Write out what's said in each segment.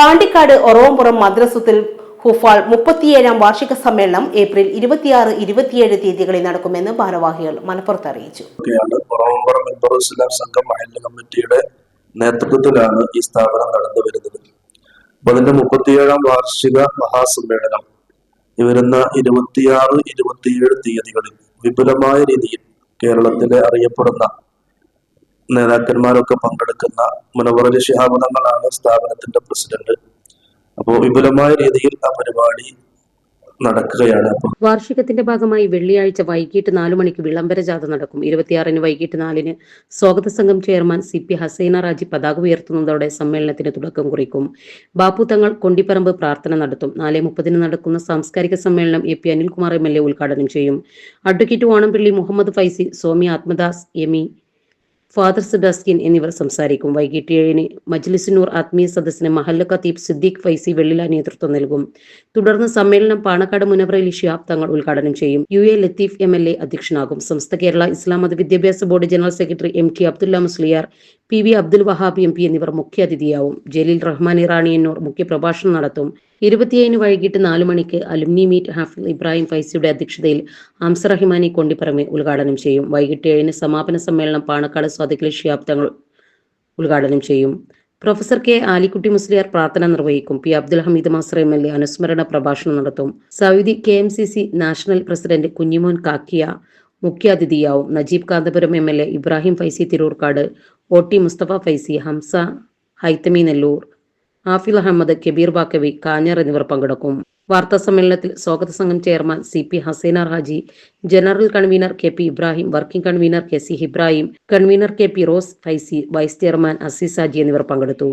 പാണ്ടിക്കാട് ഒറവംപുറം മദ്രസത്തിൽ ഹുഫാൾ മുപ്പത്തിയേഴാം വാർഷിക സമ്മേളനം ഏപ്രിൽ ഇരുപത്തിയാറ് ഇരുപത്തിയേഴ് തീയതികളിൽ നടക്കുമെന്ന് ഭാരവാഹികൾ മലപ്പുറത്ത് അറിയിച്ചു. സംഘം കമ്മിറ്റിയുടെ നേതൃത്വത്തിലാണ് ഈ സ്ഥാപനം നടന്നു വരുന്നത്. അപ്പൊ അതിന്റെ മുപ്പത്തിയേഴാം വാർഷിക മഹാസമ്മേളനം വരുന്ന ഇരുപത്തിയാറ് ഇരുപത്തിയേഴ് തീയതികളിൽ വിപുലമായ രീതിയിൽ കേരളത്തിലെ അറിയപ്പെടുന്ന നേതാക്കന്മാരൊക്കെ പങ്കെടുക്കുന്ന മുനവറലി ശിഹാബദങ്ങളാണ് സ്ഥാപനത്തിന്റെ പ്രസിഡന്റ്. അപ്പോൾ വിപുലമായ രീതിയിൽ ആ പരിപാടി നടക്കുകയാണ്. വാർഷികത്തിന്റെ ഭാഗമായി വെള്ളിയാഴ്ച വൈകിട്ട് നാലു മണിക്ക് വിളംബര ജാഥ നടക്കും. ഇരുപത്തിയാറിന് വൈകിട്ട് നാലിന് സ്വാഗത സംഘം chairman C P Hasina Haji പതാക ഉയർത്തുന്നതോടെ സമ്മേളനത്തിന് തുടക്കം കുറിക്കും. ബാപ്പു തങ്ങൾ കൊണ്ടിപ്പറമ്പ് പ്രാർത്ഥന നടത്തും. നാല് മുപ്പതിന് നടക്കുന്ന സാംസ്കാരിക സമ്മേളനം A P Anilkumar M L A ഉദ്ഘാടനം ചെയ്യും. Advocate Vanampilly Muhammad Faizy Somi Athmadas Emi father Sebastian എന്നിവർ സംസാരിക്കും. വൈകിട്ട് ഏഴിന് മജ്ലിസിനൂർ ആത്മീയ സദസ്സിന് മഹല്ല ഖത്തീബ് സിദ്ദീഖ് ഫൈസി വെള്ളില നേതൃത്വം നൽകും. തുടർന്ന് സമ്മേളനം പാണക്കാട് മുനവറയിൽ ഷിഹാബ് തങ്ങൾ ഉദ്ഘാടനം ചെയ്യും. U A Latheef M L A അധ്യക്ഷനാകും. സംസ്ഥ കേരള ഇസ്ലാം മത വിദ്യാഭ്യാസ board general secretary M T Abdulla Musliyar P V Abdul Wahab M P എന്നിവർ മുഖ്യാതിഥിയാവും ജലീൽ റഹ്മാൻ ഇറാണി എന്നോർ മുഖ്യപ്രഭാഷണം നടത്തും. ഇരുപത്തിയേഴിന് വൈകിട്ട് നാലു മണിക്ക് അലുമിനി മീറ്റ് ഹാഫിൽ ഇബ്രാഹിം ഫൈസിയുടെ അധ്യക്ഷതയിൽ ഹംസ റഹിമാനി കൊണ്ടിപ്പറമെ ഉദ്ഘാടനം ചെയ്യും. വൈകിട്ട് ഏഴിന് സമാപന സമ്മേളനം പാണക്കാട് സ്വാദിഖലി ഷിയാബ് ഉദ്ഘാടനം ചെയ്യും. പ്രൊഫസർ കെ ആലിക്കുട്ടി മുസ്ലിയാർ പ്രാർത്ഥന നിർവഹിക്കും. P Abdul Hameed master M L A അനുസ്മരണ പ്രഭാഷണം നടത്തും. Saudi K M C C national president Kunhimon Kakkiya മുഖ്യാതിഥിയാവും. Najeeb Kanthapuram M L A Ibrahim Faizy Tirurkad O T Musthafa Faizy Hamza Haithami Nellur Afil Ahmed Kabeer Baqavi Kanjar എന്നിവർ പങ്കെടുക്കും. വാർത്താ സമ്മേളനത്തിൽ സ്വാഗത സംഘം chairman C P Haseena Haji general convener K P Ibrahim working convener K C Ibrahim convener K P Rose Faizy vice chairman Azeez Haji എന്നിവർ പങ്കെടുത്തു.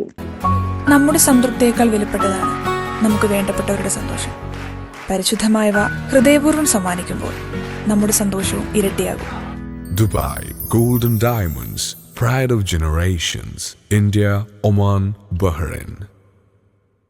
നമ്മുടെ സംതൃപ്തിയേക്കാൾ വിലപ്പെട്ടതാണ് നമുക്ക് വേണ്ടപ്പെട്ടവരുടെ സന്തോഷം. പരിശുദ്ധമായവ ഹൃദയപൂർവം സമ്മാനിക്കുമ്പോൾ നമ്മുടെ സന്തോഷവും ഇരട്ടിയാകും. Dubai golden diamonds pride of generations India Oman Bahrain.